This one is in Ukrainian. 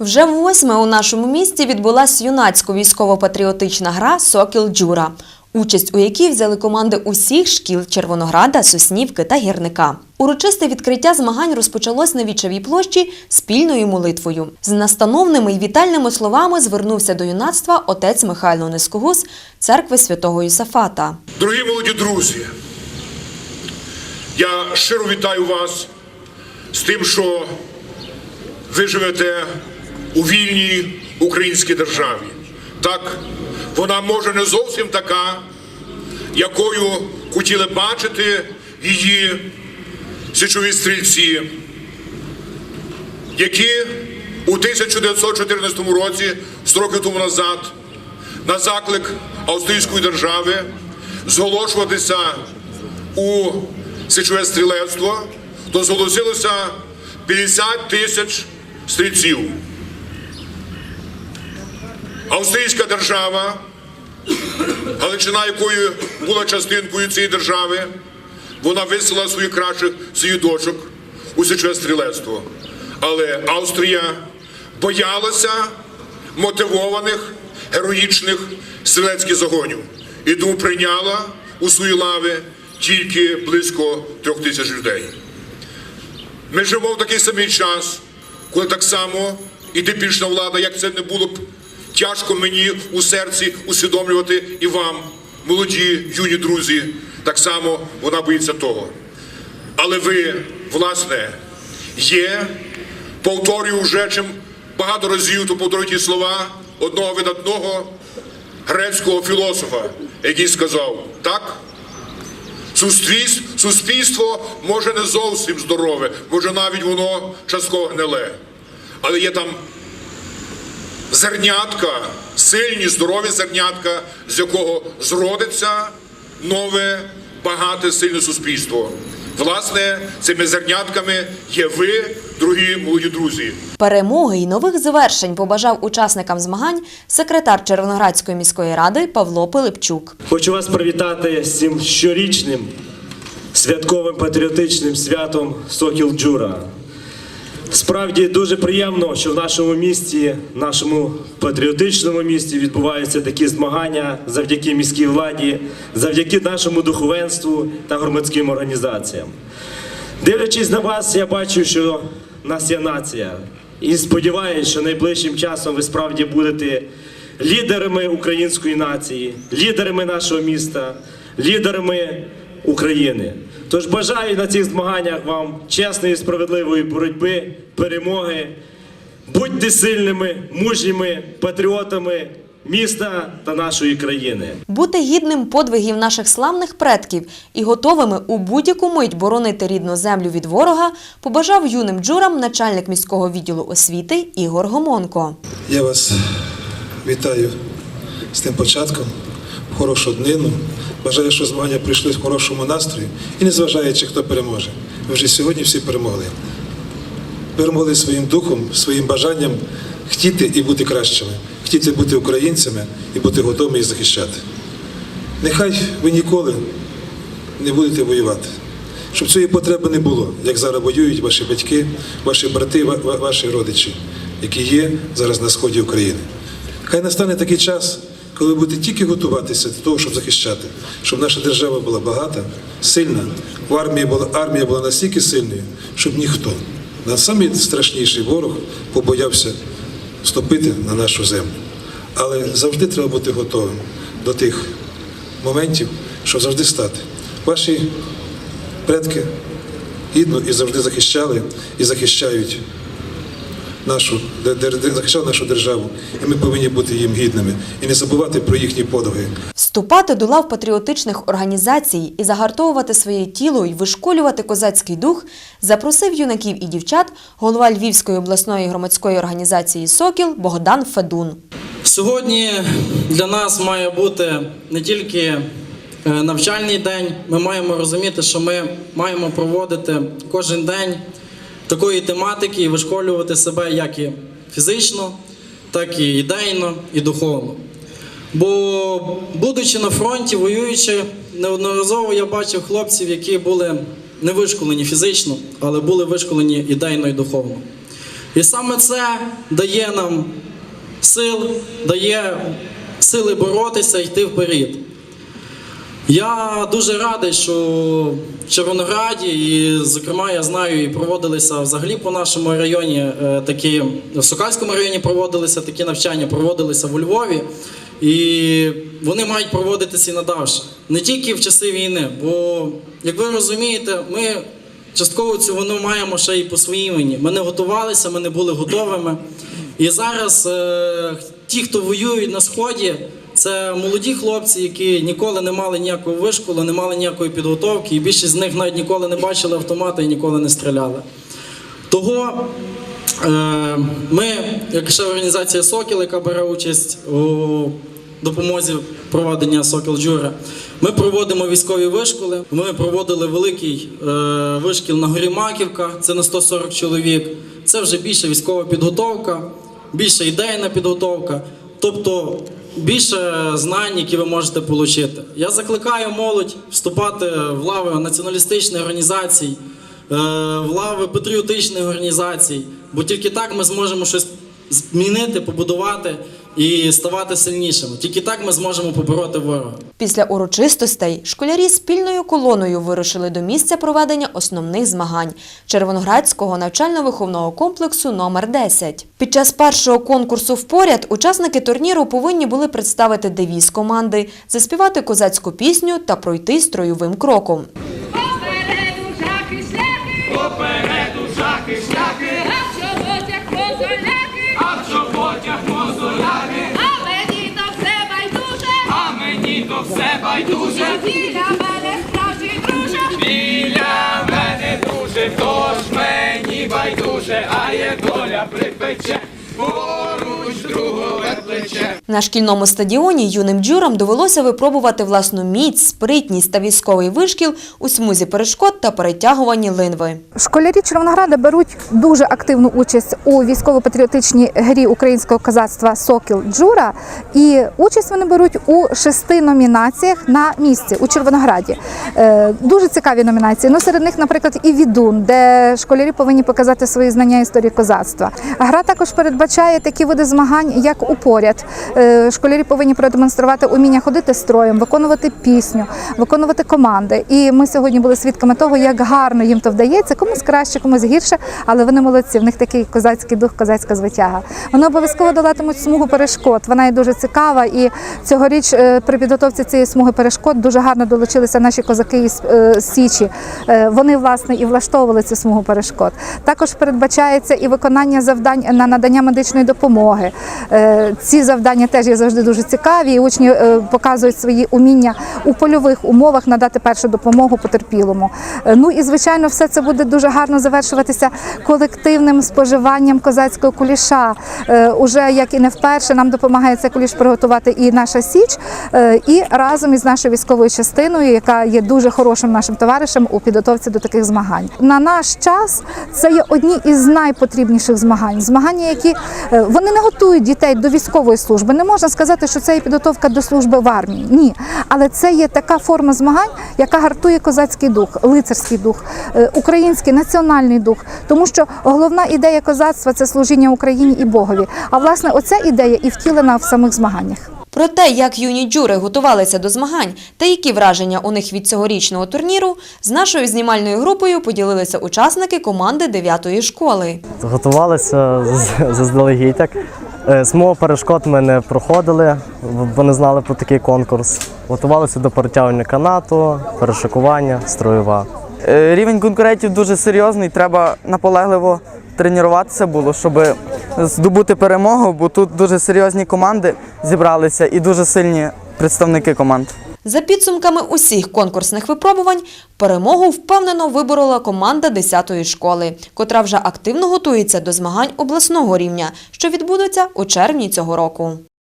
Вже восьме у нашому місті відбулась юнацько військово-патріотична гра Сокіл Джура, участь у якій взяли команди усіх шкіл Червонограда, Соснівки та Гірника. Урочисте відкриття змагань розпочалось на Вічевій площі спільною молитвою. З настановними й вітальними словами звернувся до юнацтва отець Михайло Нескогус церкви святого Юсафата. Дорогі молоді друзі, я щиро вітаю вас з тим, що ви живете у вільній українській державі. Так, вона може не зовсім така, якою хотіли бачити її січові стрільці, які у 1914 році, 100 років тому назад, на заклик австрійської держави зголошуватися у січове стрілецтво, то зголосилося 50 тисяч стрільців. Австрійська держава, Галичина, якою була частинкою цієї держави, вона висила своїх кращих своїх дочок у січове стрілецтво. Але Австрія боялася мотивованих героїчних стрілецьких загонів і тому прийняла у свої лави тільки близько трьох тисяч людей. Ми живемо в такий самий час, коли так само і типічна влада, як це не було б тяжко мені у серці усвідомлювати і вам, молоді юні друзі, так само вона боїться того. Але ви, власне, є, повторюю вже чим багато разів, то повторюю ті слова одного видатного грецького філософа, який сказав, так, суспільство, суспільство може не зовсім здорове, може навіть воно частково гниле. Але є там зернятка, сильні, здорові зернятка, з якого зродиться нове, багате, сильне суспільство. Власне, цими зернятками є ви, дорогі молоді друзі. Перемоги й нових звершень побажав учасникам змагань секретар Червоноградської міської ради Павло Пилипчук. Хочу вас привітати з цим щорічним святковим патріотичним святом Сокіл Джура. Справді дуже приємно, що в нашому місті, в нашому патріотичному місті відбуваються такі змагання завдяки міській владі, завдяки нашому духовенству та громадським організаціям. Дивлячись на вас, я бачу, що в нас є нація. І сподіваюся, що найближчим часом ви справді будете лідерами української нації, лідерами нашого міста, лідерами України. Тож бажаю на цих змаганнях вам чесної і справедливої боротьби, перемоги. Будьте сильними, мужніми патріотами міста та нашої країни. Бути гідним подвигів наших славних предків і готовими у будь-яку мить боронити рідну землю від ворога, побажав юним джурам начальник міського відділу освіти Ігор Гомонко. Я вас вітаю з тим початком, хорошу днину. Бажаю, що змагання прийшли в хорошому настрої і незважаючи, хто переможе. Ви вже сьогодні всі перемогли. Перемогли своїм духом, своїм бажанням хотіти і бути кращими, хотіти бути українцями і бути готовими їх захищати. Нехай ви ніколи не будете воювати. Щоб цієї потреби не було, як зараз воюють ваші батьки, ваші брати, ва- ва- ваші родичі, які є зараз на сході України. Хай настане такий час, коли ви будете тільки готуватися до того, щоб захищати, щоб наша держава була багата, сильна, у армії була, армія була настільки сильною, щоб ніхто, самий ворог, побоявся вступити на нашу землю. Але завжди треба бути готовим до тих моментів, щоб завжди стати. Ваші предки гідно і завжди захищали і захищають нашу, де- де- де- захищали нашу державу. І ми повинні бути їм гідними і не забувати про їхні подвиги. Вступати до лав патріотичних організацій і загартовувати своє тіло і вишколювати козацький дух запросив юнаків і дівчат голова Львівської обласної громадської організації Сокіл Богдан Федун. Сьогодні для нас має бути не тільки е, навчальний день, ми маємо розуміти, що ми маємо проводити кожен день такої тематики і вишколювати себе як і фізично, так і ідейно і духовно. Бо, будучи на фронті, воюючи, неодноразово я бачив хлопців, які були не вишколені фізично, але були вишколені ідейно і духовно. І саме це дає нам сил, дає сили боротися, йти вперед. Я дуже радий, що в Червонограді, і, зокрема, я знаю, і проводилися взагалі по нашому районі е, такі, в Сокальському районі проводилися такі навчання, проводилися в Львові. І вони мають проводитися і надавше. Не тільки в часи війни, бо, як ви розумієте, ми частково цю вину маємо ще і по своїй вині. Ми не готувалися, ми не були готовими. І зараз е, ті, хто воюють на сході, це молоді хлопці, які ніколи не мали ніякого вишколу, не мали ніякої підготовки, і більшість з них навіть ніколи не бачили автомата і ніколи не стріляли. Того е, ми, як ще організація Сокіл, яка бере участь у допомозі проведення Сокіл Джура, ми проводимо військові вишколи. Ми проводили великий е, вишкіл на горі Маківка, це на 140 чоловік. Це вже більше військова підготовка, більше ідейна підготовка, тобто більше знань, які ви можете отримати. Я закликаю молодь вступати в лави націоналістичних організацій, е, в лави патріотичних організацій, бо тільки так ми зможемо щось змінити, побудувати і ставати сильнішими. Тільки так ми зможемо побороти ворога. Після урочистостей школярі спільною колоною вирушили до місця проведення основних змагань Червоноградського навчально-виховного комплексу номер 10 Під час першого конкурсу впоряд учасники турніру повинні були представити девіз команди, заспівати козацьку пісню та пройти строєвим кроком. Байдуже. біля мене справжній друже, Біля мене друже, тож мені байдуже, а є доля припече, поруч другове плече. На шкільному стадіоні юним джурам довелося випробувати власну міць, спритність та військовий вишкіл у смузі перешкод та перетягуванні линви. Школярі Червонограда беруть дуже активну участь у військово-патріотичній грі українського козацтва Сокіл Джура. І участь вони беруть у шести номінаціях на місці у Червонограді. Е, Дуже цікаві номінації. Ну, серед них, наприклад, і відун, де школярі повинні показати свої знання історії козацтва. Гра також передбачає такі види змагань, як упоряд. Е, Школярі повинні продемонструвати уміння ходити строєм, виконувати пісню, виконувати команди. І ми сьогодні були свідками того, як гарно їм то вдається, комусь краще, комусь гірше, але вони молодці. В них такий козацький дух, козацька звитяга. Вони обов'язково долатимуть смугу перешкод. Вона є дуже цікава. І цьогоріч е, при підготовці цієї смуги перешкод дуже гарно долучилися наші козаки із е, Січі. Вони власне і влаштовували цю смугу перешкод. Також передбачається і виконання завдань на надання медичної допомоги. Е, Ці завдання теж є завжди дуже цікаві. І учні е, показують свої уміння у польових умовах надати першу допомогу потерпілому. Е, Ну і звичайно, все це буде дуже гарно завершуватися колективним споживанням козацького куліша. Уже як і не вперше нам допомагає цей куліш приготувати і наша січ, і разом із нашою військовою частиною, яка є дуже хорошим нашим товаришем у підготовці до таких змагань. На наш час це є одні із найпотрібніших змагань. Змагання, які вони не готують дітей до військової служби. Не можна сказати, що це є підготовка до служби в армії. Ні, але це є така форма змагань, яка гартує козацький дух, лицарський дух, е, український національний дух. Тому що головна ідея козацтва це служіння Україні і Богові. А власне, оця ідея і втілена в самих змаганнях. Про те, як юні джури готувалися до змагань та які враження у них від цьогорічного турніру, з нашою знімальною групою поділилися учасники команди 9-ї школи. Готувалися з- заздалегідь. Так. Е, Смугу перешкод ми не проходили, бо не знали про такий конкурс. Готувалися до перетягування канату, перешикування, строєва. Е, Рівень конкурентів дуже серйозний. Треба наполегливо тренуватися було, щоб здобути перемогу, бо тут дуже серйозні команди зібралися і дуже сильні представники команд. За підсумками усіх конкурсних випробувань, перемогу впевнено виборола команда 10-ї школи, котра вже активно готується до змагань обласного рівня, що відбудуться у червні цього року.